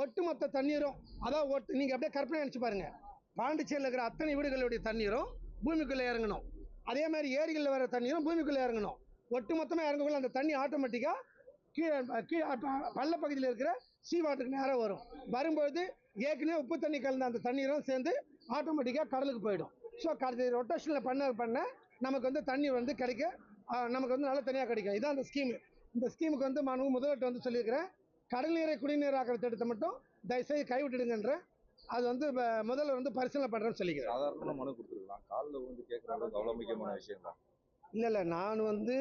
ஒட்டுமொத்த தண்ணீரும் அதாவது ஒட்டு நீங்கள் அப்படியே கற்பனை நினச்சி பாருங்க. பாண்டிச்சேரியில் இருக்கிற அத்தனை வீடுகளுடைய தண்ணீரும் பூமிக்குள்ளே இறங்கணும். அதே மாதிரி ஏரிகளில் வர தண்ணீரும் பூமிக்குள்ளே இறங்கணும். ஒட்டுமொத்தமாக இறங்கக்குள்ள அந்த தண்ணி ஆட்டோமேட்டிக்காக கீழே கீழே பள்ள பகுதியில் இருக்கிற சீ வாட்டருக்கு நேராக வரும். வரும்பொழுது ஏற்கனவே உப்பு தண்ணி கலந்த அந்த தண்ணீரும் சேர்ந்து ஆட்டோமேட்டிக்காக கடலுக்கு போயிடும். ஸோ கடல் ரொட்டேஷனில் பண்ண பண்ண நமக்கு வந்து தண்ணி வந்து கிடைக்க நமக்கு வந்து நல்ல தனியாக கிடைக்கும். இதான் அந்த ஸ்கீமு இந்த ஸ்கீமுக்கு வந்து மனு முதலீட்டு வந்து சொல்லியிருக்கிறேன். கடல் நீரை குடிநீராக்கிற திட்டத்தை மட்டும் தயவுசெய்து கைவிட்டுடுங்கன்ற அது வந்து முதல்வர் வந்து பரிசீலனை பண்ணுறேன்னு சொல்லிக்கிறேன். சாதாரண மனு கொடுத்துருக்கலாம். காலில் வந்து கேட்குற அளவுக்கு அவ்வளோ முக்கியமான விஷயம் தான் இல்லை இல்லை. நான் வந்து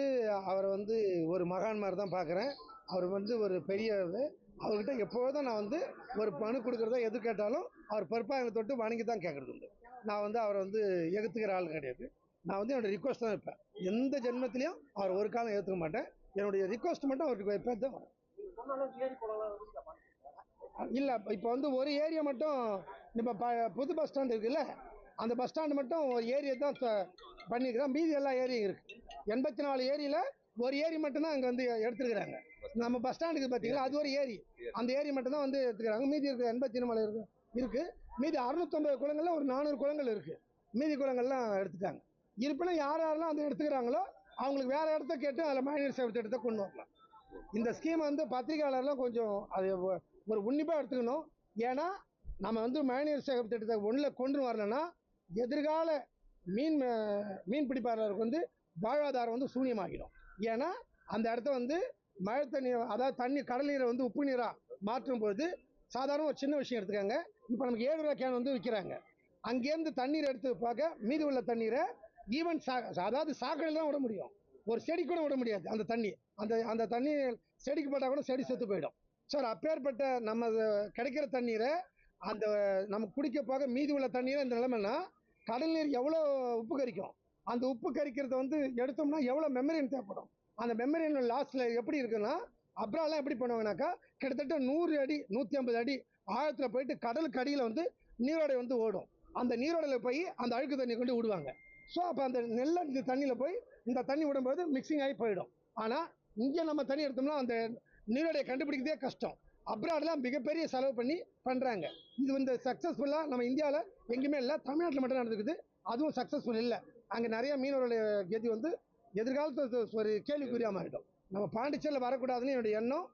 அவரை வந்து ஒரு மகான் மாதிரி தான் பார்க்குறேன் அவர் வந்து ஒரு பெரிய. அவர்கிட்ட எப்போதும் நான் வந்து ஒரு மனு கொடுக்குறதோ எது கேட்டாலும் அவர் என்னை தொட்டு வணங்கி தான் கேட்குறது உண்டு. நான் வந்து அவரை வந்து எகுத்துக்கிற ஆள் கிடையாது. நான் வந்து என்னோட ரிக்வஸ்ட் தான் வைப்பேன். எந்த ஜென்மத்திலையும் அவர் ஒரு காலம் ஏற்றுக்க மாட்டேன். என்னுடைய ரிக்வஸ்ட் மட்டும் அவருக்கு வைப்பேன். தான் இல்லை இப்போ வந்து ஒரு ஏரியா மட்டும் இப்போ ப புது பஸ் ஸ்டாண்ட் இருக்குல்ல அந்த பஸ் ஸ்டாண்டு மட்டும் ஒரு ஏரியா தான் பண்ணியிருக்கிறோம் மீதி எல்லா ஏரியும் இருக்குது எண்பத்தி நாலு ஏரியில் ஒரு ஏரி மட்டும்தான் அங்கே வந்து எடுத்துருக்குறாங்க. நம்ம பஸ் ஸ்டாண்டுக்கு பாத்தீங்களா? அது ஒரு ஏரி. அந்த ஏரி மட்டும்தான் வந்து எடுத்துக்கிறாங்க மீதி இருக்கு எண்பத்தி நாலு இருக்கு இருக்குது மீதி அறுநூத்தொம்பது குளங்கள்ல ஒரு நானூறு குளங்கள் இருக்குது மீதி குளங்கள்லாம் எடுத்துட்டாங்க. இருப்பினும் யார் யாரெல்லாம் அதை எடுத்துக்கிறாங்களோ அவங்களுக்கு வேறு இடத்த கேட்டு அதில் மைனர் சேவை திட்டத்தை கொண்டு வரலாம். இந்த ஸ்கீம் வந்து பத்திரிகையாளர்லாம் கொஞ்சம் அது ஒரு உன்னிப்பாக எடுத்துக்கணும். ஏன்னா நம்ம வந்து மழைநீர் சேகரிப்பு திட்டத்தை ஒன்றில் கொண்டு வரலன்னா எதிர்கால மீன் மீன் பிடிப்பாளருக்கு வந்து வாழ்வாதாரம் வந்து சூன்யமாகிடும். ஏன்னா அந்த இடத்த வந்து மழை தண்ணி அதாவது தண்ணி கடல் நீரை வந்து உப்பு நீராக மாற்றும் பொழுது சாதாரண ஒரு சின்ன விஷயம் எடுத்துக்காங்க. இப்போ நமக்கு ஏழு ரூபா கேன் வந்து விற்கிறாங்க அங்கேருந்து தண்ணீர் எடுத்து பார்க்க மீதி உள்ள தண்ணீரை ஈவன் சா அதாவது சாக்கடையில் தான் விட முடியும். ஒரு செடி கூட விட முடியாது அந்த தண்ணி. அந்த அந்த தண்ணி செடிக்கு போட்டால் கூட செடி செத்து போயிடும். சார் அப்பேற்பட்ட நம்ம கிடைக்கிற தண்ணீரை அந்த நம்ம குடிக்க போக மீதி உள்ள தண்ணீரை இந்த நிலைமைன்னா கடல் நீர் எவ்வளோ உப்பு கரிக்கும் அந்த உப்பு கரிக்கிறத வந்து எடுத்தோம்னா எவ்வளோ மெமரின் தேவைப்படும்? அந்த மெமரின் லாஸ்ட்டில் எப்படி இருக்குன்னா அப்ராலாம் எப்படி பண்ணுவாங்கனாக்கா கிட்டத்தட்ட நூறு அடி நூற்றி ஐம்பது அடி ஆழத்தில் போயிட்டு கடலுக்கு அடியில் வந்து நீரோடை வந்து ஓடும். அந்த நீரோடையில் போய் அந்த அழுக்கு தண்ணி கொண்டு விடுவாங்க. ஸோ அப்போ அந்த நெல்ல இந்த தண்ணியில் போய் இந்த தண்ணி விடும்போது மிக்சிங் ஆகி போயிடும். ஆனால் இங்கே நம்ம தண்ணி எடுத்தோம்னா அந்த நீரோடைய கண்டுபிடிக்கிறதே கஷ்டம். அப்ராட்லாம் மிகப்பெரிய செலவு பண்ணி பண்ணுறாங்க இது வந்து சக்ஸஸ்ஃபுல்லாக நம்ம இந்தியாவில் எங்கேயுமே இல்லை தமிழ்நாட்டில் மட்டும் நடந்துக்குது. அதுவும் சக்ஸஸ்ஃபுல் இல்லை. அங்கே நிறைய மீனவர்களுடைய கதி வந்து எதிர்காலத்து ஒரு கேள்விக்குறியாக மாறிடும். நம்ம பாண்டிச்சேரியில் வரக்கூடாதுன்னு என்னுடைய எண்ணம்.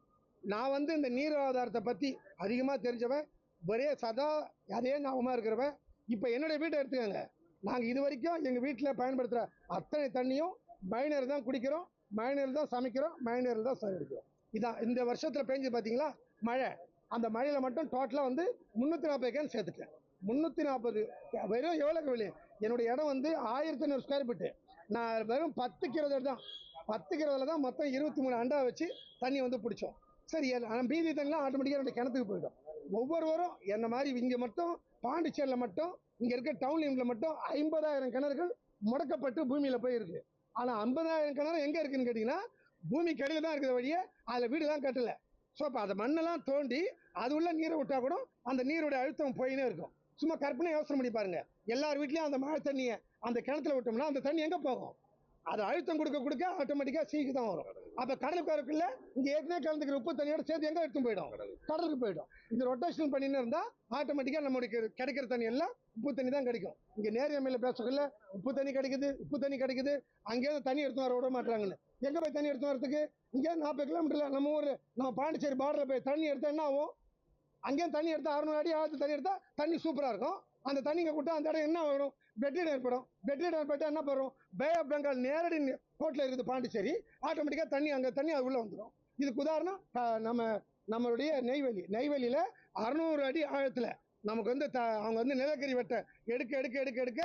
நான் வந்து இந்த நீர் ஆதாரத்தை பற்றி அதிகமாக தெரிஞ்சவன். ஒரே சதா அதே ஞாபகமாக இருக்கிறவன். இப்போ என்னுடைய வீட்டை எடுத்துக்கோங்க. நாங்கள் இது வரைக்கும் எங்கள் வீட்டில் பயன்படுத்துகிற அத்தனை தண்ணியும் மழைநீர் தான் குடிக்கிறோம் மைனர் தான் சமைக்கிறோம் மைனர் தான் சமைக்கிறோம் இதான் இந்த வருஷத்தில் பெஞ்சு பார்த்தீங்களா மழை. அந்த மழையில் மட்டும் டோட்டலாக வந்து முந்நூற்றி நாற்பது கேன் சேர்த்துட்டேன். முந்நூற்றி நாற்பது வெறும் எவ்வளோக்கு வெளியே என்னுடைய இடம் வந்து ஆயிரத்தி ஐநூறு ஸ்கொயர் ஃபீட்டு நான் வெறும் பத்து கிலோ தான் பத்து கிலோவில் தான் மொத்தம் இருபத்தி மூணு அண்டா வச்சு தண்ணி வந்து பிடிச்சோம். சரி ஆனால் மீதி தண்ணிலாம் ஆட்டோமேட்டிக்காக என்னுடைய கிணத்துக்கு போயிடும். ஒவ்வொருவரும் என்ன மாதிரி இங்கே மட்டும் பாண்டிச்சேரியில் மட்டும் இங்கே இருக்க டவுன் லிமிட்டில் மட்டும் ஐம்பதாயிரம் கிணறுகள் முடக்கப்பட்டு பூமியில் போய் ஆனால் ஐம்பதாயிரம் கிணறு எங்கே இருக்குன்னு கேட்டிங்கன்னா பூமி கடியில் தான் இருக்கிற வழியே அதில் வீடுலாம் கட்டலை. ஸோ அப்போ அதை மண்ணெல்லாம் தோண்டி அது உள்ள நீரை விட்டால் கூட அந்த நீருடைய அழுத்தம் போயினே இருக்கும். சும்மா கற்பனை யோசனை பண்ணி பாருங்க. எல்லார் வீட்லேயும் அந்த மழை தண்ணியை அந்த கிணத்துல விட்டோம்னா அந்த தண்ணி எங்கே போகும்? அது அழுத்தம் கொடுக்க கொடுக்க ஆட்டோமேட்டிக்காக சீக்கு தான் வரும். அப்போ கடலுக்கு வரக்குள்ள இங்கே ஏற்கனவே கலந்துக்கிற உப்பு தண்ணியோட சேர்த்து எங்கே எடுத்து போயிடும்? கடலுக்கு. போயிடும். இந்த ரொட்டேஷன் பண்ணின்னு இருந்தால் ஆட்டோமேட்டிக்காக நம்மளுக்கு கிடைக்கிற தண்ணி எல்லாம் உப்பு தண்ணி தான் கிடைக்கும். இங்கே நேரியமையில் பேசக்குள்ள உப்பு தண்ணி கிடைக்குது உப்பு தண்ணி கிடைக்குது அங்கேயிருந்து தண்ணி எடுத்து வர விட மாட்டாங்கன்னு எங்கே போய் தண்ணி எடுத்து வரதுக்கு இங்கே நாற்பது கிலோமீட்டரில் நம்ம ஊர் நம்ம பாண்டிச்சேரி பார்டரில் போய் தண்ணி எடுத்தால் என்ன ஆகும்? அங்கேயும் தண்ணி எடுத்தால் அறுநூறு அடி ஆழத்து தண்ணி எடுத்தால் தண்ணி சூப்பராக இருக்கும். அந்த தண்ணிங்க கூட்ட அந்த இடம் என்ன வரும் பெட்ரீட் ஏற்படும் பெட்ரீட் ஏற்பட்டு என்ன பண்ணுறோம் பே ஆஃப் பெங்கால் நேரடி கோட்டில் இருக்குது பாண்டிச்சேரி. ஆட்டோமேட்டிக்காக தண்ணி அங்கே தண்ணி அது உள்ளே வந்துடும் இதுக்கு உதாரணம் நம்ம நம்மளுடைய நெய்வேலி. நெய்வேலியில் அறநூறு அடி ஆழத்தில் நமக்கு வந்து த அவங்க வந்து நிலக்கரி வெட்ட எடுக்க எடுக்க எடுக்க எடுக்க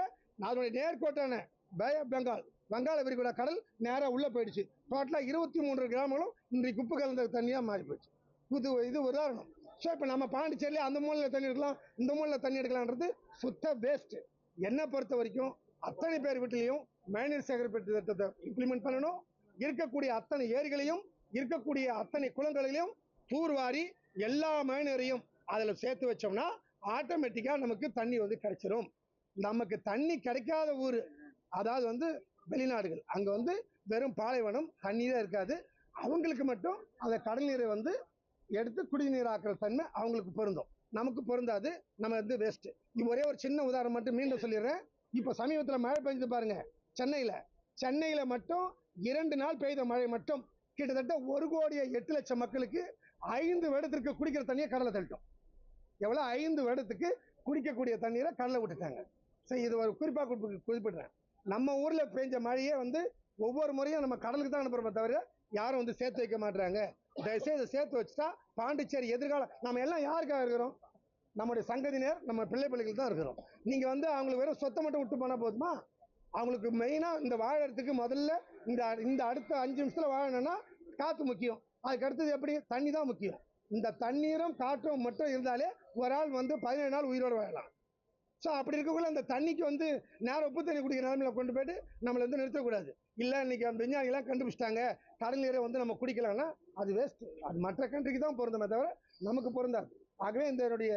அதனுடைய நேர்கோட்டான பே ஆஃப் பெங்கால் வங்காள விரிகுடா கடல் நேராக உள்ளே போயிடுச்சு. டோட்டலாக இருபத்தி மூன்று கிராமங்களும் இன்றைக்கு உப்பு கலந்த தண்ணியாக மாறி போயிடுச்சு இது இது உதாரணம். ஸோ இப்போ நம்ம பாண்டிச்சேரியில் அந்த மூலையில் தண்ணி எடுக்கலாம் இந்த மூலையில் தண்ணி எடுக்கலான்றது சுத்த வேஸ்ட்டு என்னை பொறுத்த வரைக்கும் அத்தனை பேர் வீட்டிலையும் மழைநீர் சேகரிப்பு திட்டத்தை இம்ப்ளிமெண்ட் பண்ணணும். இருக்கக்கூடிய அத்தனை ஏரிகளையும் இருக்கக்கூடிய அத்தனை குளங்களையும் தூர்வாரி எல்லா மேனரையும் அதில் சேர்த்து வச்சோம்னா ஆட்டோமேட்டிக்காக நமக்கு தண்ணி வந்து கிடைச்சிரும். நமக்கு தண்ணி கிடைக்காத ஊர் அதாவது வந்து வெளிநாடுகள் அங்கே வந்து வெறும் பாலைவனம் தண்ணி தான் இருக்காது. அவங்களுக்கு மட்டும் அந்த கடல் நீரை வந்து எடுத்து குடிநீராக்குற தன்மை அவங்களுக்கு பொருந்தும். நமக்கு பொருந்தாது நம்ம வந்து வேஸ்ட்டு ஒரே ஒரு சின்ன உதாரணம் மட்டும் மீண்டும் சொல்லிடுறேன். இப்போ சமீபத்தில் மழை பெஞ்சது பாருங்க. சென்னையில். சென்னையில் மட்டும் இரண்டு நாள் பெய்த மழை மட்டும் கிட்டத்தட்ட ஒரு கோடியே எட்டு லட்சம் மக்களுக்கு ஐந்து வருடத்திற்கு குடிக்கிற தண்ணியை கடலை தள்ளிட்டோம். எவ்வளோ ஐந்து வருடத்துக்கு குடிக்கக்கூடிய தண்ணீரை கடலை விட்டுட்டாங்க. ஸோ இது ஒரு குறிப்பாக குறிப்பிடுறேன். நம்ம ஊரில் பெஞ்ச மழையே வந்து ஒவ்வொரு முறையும் நம்ம கடலுக்கு தான் அனுப்புகிறோமே தவிர யாரும் வந்து சேர்த்து வைக்க மாட்றாங்க. தயவுசெய்து சேர்த்து வச்சுட்டா பாண்டிச்சேரி எதிர்காலம் நம்ம எல்லாம் யாருக்காக இருக்கிறோம்? நம்முடைய சங்கதியினர் நம்ம பிள்ளை பிள்ளைகள் தான் இருக்கிறோம். நீங்கள் வந்து அவங்களுக்கு வெறும் சொத்தை மட்டும் விட்டு போனால் போதுமா? அவங்களுக்கு மெயினாக இந்த வாழறதுக்கு முதல்ல இந்த இந்த அடுத்த அஞ்சு நிமிஷத்தில் வாழணும்னா காற்று முக்கியம். அதுக்கு அடுத்தது எப்படி? தண்ணி தான் முக்கியம். இந்த தண்ணீரும் காற்றும் மட்டும் இருந்தாலே ஒரு ஆள் வந்து பதினேழு நாள் உயிரோடு வாழலாம். ஸோ அப்படி இருக்கக்குள்ள அந்த தண்ணிக்கு வந்து நேரம் உப்பு தண்ணி குடிக்கிற நிலமையில கொண்டு போயிட்டு நம்மளை வந்து நிறுத்தக்கூடாது. இல்லை இன்னைக்கு அந்த விஞ்ஞானிகளாம் கண்டுபிடிச்சிட்டாங்க. கடல் நீரை வந்து நம்ம குடிக்கலாம்னா அது வேஸ்ட் அது மற்ற கண்ட்ரிக்கு தான் பொருந்துமே தவிர நமக்கு பொருந்தாது. ஆகவே இந்த என்னுடைய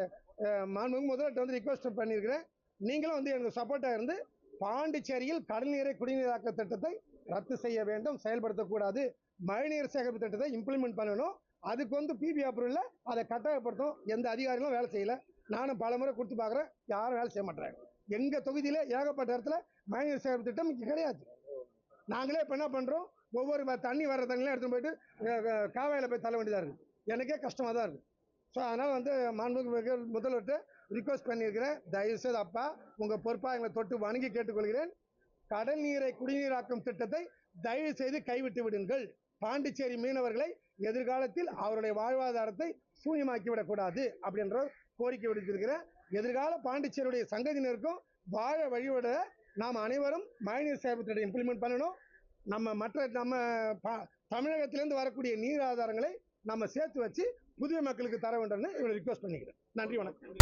அஹ், மாண்புமிகு முதல்வர்கிட்ட வந்து ரிக்வஸ்ட் பண்ணியிருக்கிறேன். நீங்களும் வந்து எனக்கு சப்போர்ட்டாக இருந்து பாண்டிச்சேரியில் கடல் நீரை குடிநீராக்க திட்டத்தை ரத்து செய்ய வேண்டும் செயல்படுத்தக்கூடாது. மழைநீர் சேகரிப்பு திட்டத்தை இம்ப்ளிமெண்ட் பண்ணணும். அதுக்கு வந்து பிபி அப்ரூவலில் அதை கட்டாயப்படுத்தும் எந்த அதிகாரிகளும் வேலை செய்யலை. நானும் பல முறை கொடுத்து பார்க்குறேன். யாரும் வேலை செய்ய மாட்டேறாங்க எங்கள் தொகுதியில் ஏகப்பட்ட இடத்துல மழைநீர் சேகரிப்பு திட்டம் இங்கே கிடையாது. நாங்களே இப்போ என்ன பண்ணுறோம் ஒவ்வொரு தண்ணி வர்ற தண்ணிலாம் எடுத்துன்னு போயிட்டு காவாயில் போய் தள்ள வேண்டியதாக இருக்குது எனக்கே கஷ்டமாக தான் இருக்குது ஸோ அதனால் வந்து மாண்புமிகு முதல்வர்கிட்ட ரிக்வஸ்ட் பண்ணியிருக்கிறேன். தயவுசெய்து அப்பா உங்கள் பொறுப்பாக எங்களை தொட்டு வணங்கி கேட்டுக்கொள்கிறேன். கடல் நீரை குடிநீராக்கும் திட்டத்தை தயவு செய்து கைவிட்டு விடுங்கள். பாண்டிச்சேரி மீனவர்களை எதிர்காலத்தில் அவருடைய வாழ்வாதாரத்தை சூன்யமாக்கி விடக்கூடாது அப்படின்ற கோரிக்கை விடுத்திருக்கிற எதிர்கால பாண்டிச்சேரியுடைய சங்கத்தினருக்கும் வாழ வழிவிட நாம் அனைவரும் மழைநீர் சேகரித்திட்டத்தை இம்ப்ளிமெண்ட் பண்ணணும். நம்ம மற்ற நம்ம தமிழகத்திலேருந்து வரக்கூடிய நீர் ஆதாரங்களை நம்ம சேர்த்து வச்சு புதிய மக்களுக்கு தர வேண்டும்னு இவங்களை ரிக்வஸ்ட் பண்ணிக்கிறேன். நன்றி வணக்கம்.